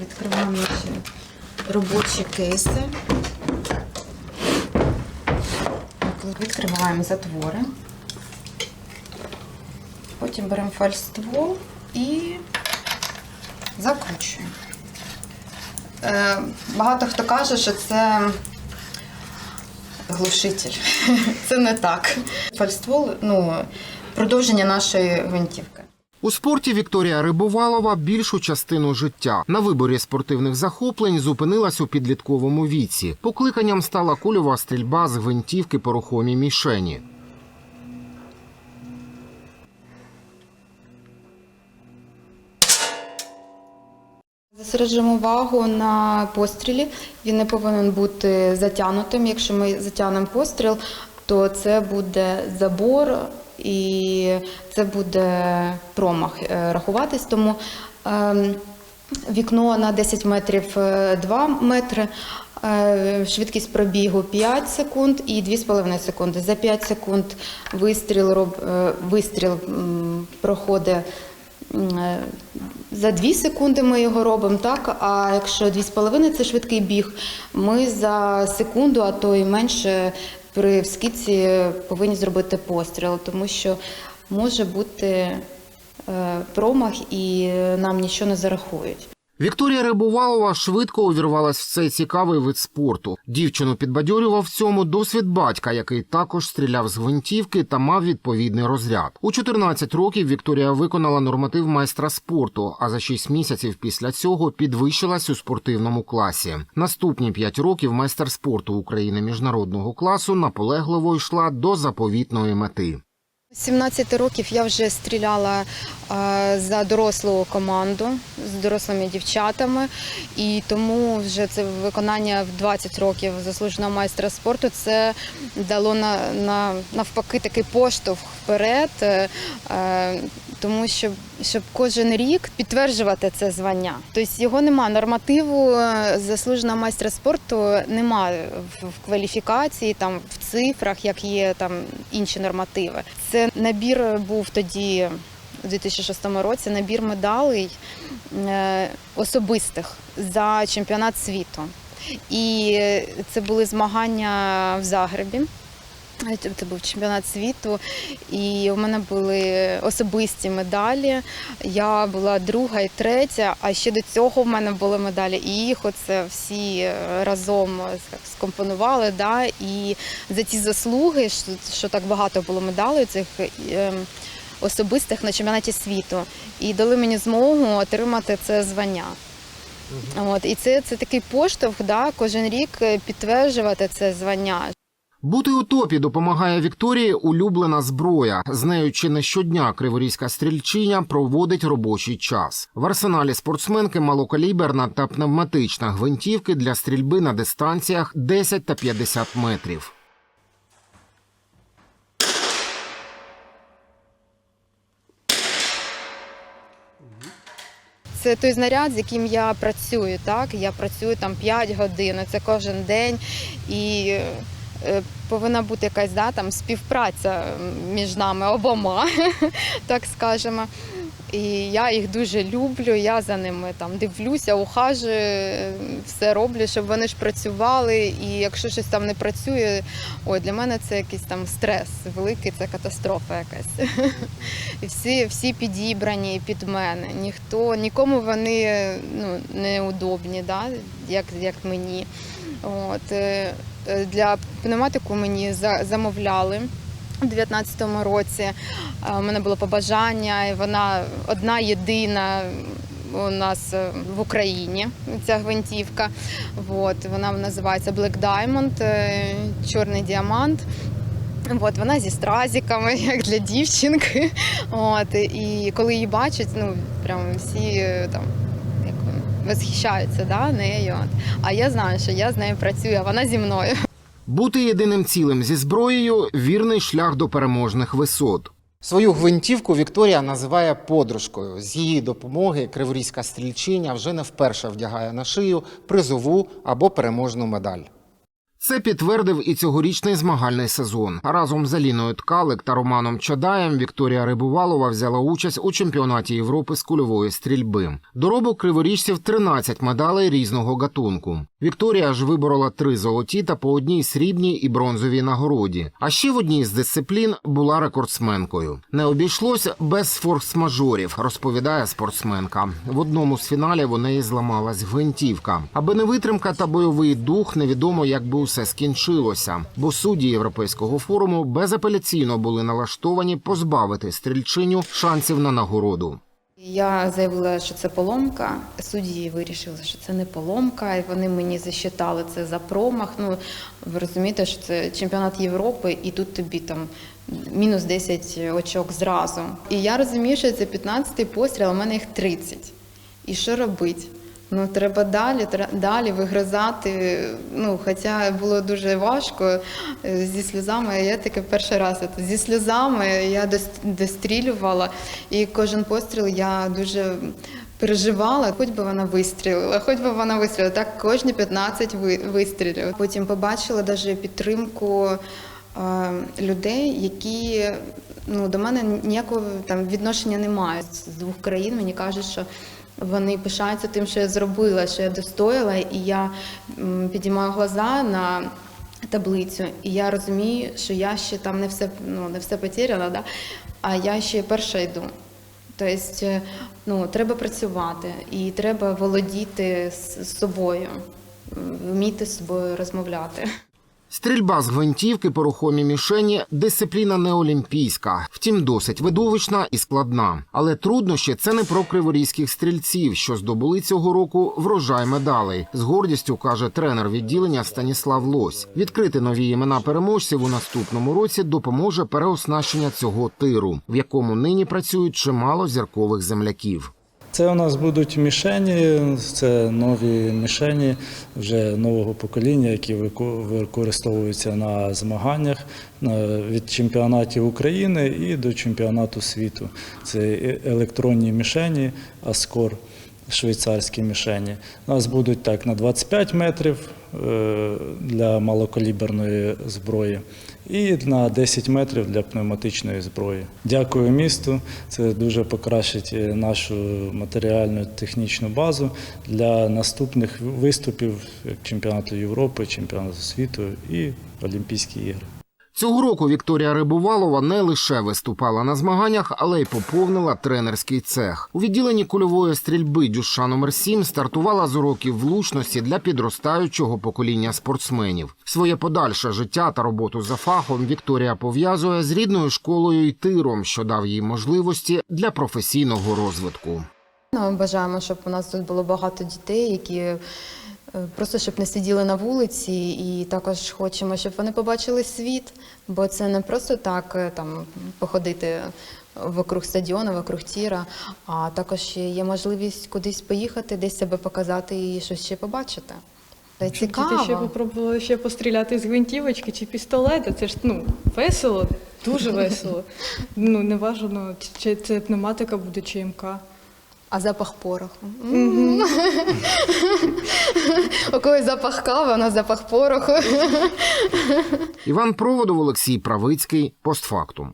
відкриваємо наші робочі кейси. Відкриваємо затвори. Потім беремо фальствол і закручуємо. Е, багато хто каже, що це глушитель. Це не так. Фальствол ну, продовження нашої гвинтівки. У спорті Вікторія Рибовалова більшу частину життя на виборі спортивних захоплень зупинилась у підлітковому віці. Покликанням стала кульова стрільба з гвинтівки по рухомій мішені. Зосереджуємо увагу на пострілі. Він не повинен бути затягнутим. Якщо ми затягнемо постріл, то це буде забор і це буде промах е, рахуватись. Тому ем, вікно на 10 метрів е, 2 метри. е, Швидкість пробігу 5 секунд і 2,5 секунди. За 5 секунд вистріл, е, вистріл проходить е, за 2 секунди ми його робимо, так? А якщо 2,5 це швидкий біг, ми за секунду, а то і менше при вскидці повинні зробити постріл, тому що може бути е, промах і нам нічого не зарахують. Вікторія Рибовалова швидко увірвалась в цей цікавий вид спорту. Дівчину підбадьорював в цьому досвід батька, який також стріляв з гвинтівки та мав відповідний розряд. У 14 років Вікторія виконала норматив майстра спорту, а за 6 місяців після цього підвищилась у спортивному класі. Наступні 5 років майстер спорту України міжнародного класу наполегливо йшла до заповітної мети. З 17 років я вже стріляла е, за дорослу команду з дорослими дівчатами, і тому вже це виконання в 20 років заслуженого майстра спорту. Це дало на, на навпаки такий поштовх вперед, е, е, тому що щоб кожен рік підтверджувати це звання. Тобто його нема нормативу е, заслуженого майстра спорту, нема в, кваліфікації, там в цифрах, як є там інші нормативи. Це набір був тоді. У 2006 році набір медалей е, особистих за чемпіонат світу. І це були змагання в Загребі. Це був чемпіонат світу, і у мене були особисті медалі. Я була друга і третя, а ще до цього в мене були медалі. І їх оце всі разом скомпонували. Да? І за ці заслуги, що, так багато було медалей цих ем, особистих на чемпіонаті світу, і дали мені змогу отримати це звання. От, і це, це такий поштовх, да, кожен рік підтверджувати це звання. Бути у топі допомагає Вікторії улюблена зброя. З нею чи не щодня криворізька стрільчиня проводить робочий час. В арсеналі спортсменки малокаліберна та пневматична гвинтівки для стрільби на дистанціях 10 та 50 метрів. Це той знаряд, з яким я працюю. Так я працюю там 5 годин. Це кожен день і. Е, Повинна бути якась да, там, співпраця між нами обома, так скажемо. І я їх дуже люблю, я за ними там дивлюся, ухажую, все роблю, щоб вони ж працювали. І якщо щось там не працює, ой, для мене це якийсь там стрес великий, це катастрофа якась. І всі, всі підібрані під мене. Ніхто, нікому вони ну, неудобні, да? як, як мені. От, е, е, для пневматику мені за- замовляли. У 2019 році Е, у мене було побажання, і вона одна єдина у нас е, в Україні. Ця гвинтівка. От, вона називається Black Diamond, е, чорний діамант. От, вона зі стразиками, як для дівчинки. От, і коли її бачать, ну прям всі е, там восхищаються да, нею. А я знаю, що я з нею працюю, а вона зі мною. Бути єдиним цілим зі зброєю вірний шлях до переможних висот. Свою гвинтівку Вікторія називає подружкою. З її допомоги криворізька стрільчиня вже не вперше вдягає на шию призову або переможну медаль. Це підтвердив і цьогорічний змагальний сезон. Разом з Аліною Ткалик та Романом Чадаєм Вікторія Рибувалова взяла участь у чемпіонаті Європи з кульової стрільби. Доробок криворіжців 13 медалей різного гатунку. Вікторія ж виборола три золоті та по одній срібній і бронзовій нагороді. А ще в одній з дисциплін була рекордсменкою. Не обійшлось без форс-мажорів, розповідає спортсменка. В одному з фіналів у неї зламалась гвинтівка. Аби не витримка та бойовий дух, невідомо, як би усе скінчилося. Бо судді європейського форуму безапеляційно були налаштовані позбавити стрільчиню шансів на нагороду. Я заявила, що це поломка. Судді вирішили, що це не поломка, і вони мені засчитали це за промах. Ну ви розумієте, що це чемпіонат Європи, і тут тобі там мінус 10 очок зразу. І я розумію, що це 15-й постріл, а в мене їх 30. І що робити? Ну, треба далі, далі вигризати. Ну, хоча було дуже важко е, зі сльозами. Я таке перший раз зі сльозами я дос- дострілювала, і кожен постріл я дуже переживала, хоч би вона вистрілила, хоч би вона вистрілила. Так кожні 15 ви- вистрілів. Потім побачила навіть підтримку е, людей, які ну, до мене ніякого там відношення не мають з двох країн. Мені кажуть, що вони пишаються тим, що я зробила, що я достояла, і я підіймаю глаза на таблицю, і я розумію, що я ще там не все ну не все потеряла, да? а я ще перша йду. Тобто, е, ну, треба працювати і треба володіти з собою, вміти з собою розмовляти. Стрільба з гвинтівки по рухомій мішені дисципліна не олімпійська, втім досить видовищна і складна. Але труднощі це не про криворізьких стрільців, що здобули цього року врожай медалей. З гордістю каже тренер відділення Станіслав Лось. Відкрити нові імена переможців у наступному році допоможе переоснащення цього тиру, в якому нині працюють чимало зіркових земляків. Це у нас будуть мішені, це нові мішені вже нового покоління, які використовуються на змаганнях від чемпіонатів України і до чемпіонату світу. Це електронні мішені, Аскор, швейцарські мішені. У нас будуть так на 25 метрів для малокаліберної зброї і на 10 метрів для пневматичної зброї. Дякую місту. Це дуже покращить е, нашу матеріальну технічну базу для наступних виступів чемпіонату Європи, чемпіонату світу і Олімпійські ігри. Цього року Вікторія Рибувалова не лише виступала на змаганнях, але й поповнила тренерський цех. У відділенні кульової стрільби Дюша номер 7 стартувала з уроків влучності для підростаючого покоління спортсменів. Своє подальше життя та роботу за фахом Вікторія пов'язує з рідною школою і тиром, що дав їй можливості для професійного розвитку. Ну, Ми бажаємо, щоб у нас тут було багато дітей, які просто щоб не сиділи на вулиці, і також хочемо, щоб вони побачили світ, бо це не просто так е, там походити вокруг стадіону, вокруг тіра, а також є можливість кудись поїхати, десь себе показати і щось ще побачити. Й Щоб Діти ще цікаво. попробували ще постріляти з гвинтівочки чи пістолета. Це ж ну весело, дуже весело. Ну не важливо, чи це пневматика буде, чи МК. А запах пороху. У когось запах кави, у нас запах пороху. Іван Проводов, Олексій Правицький, постфактум.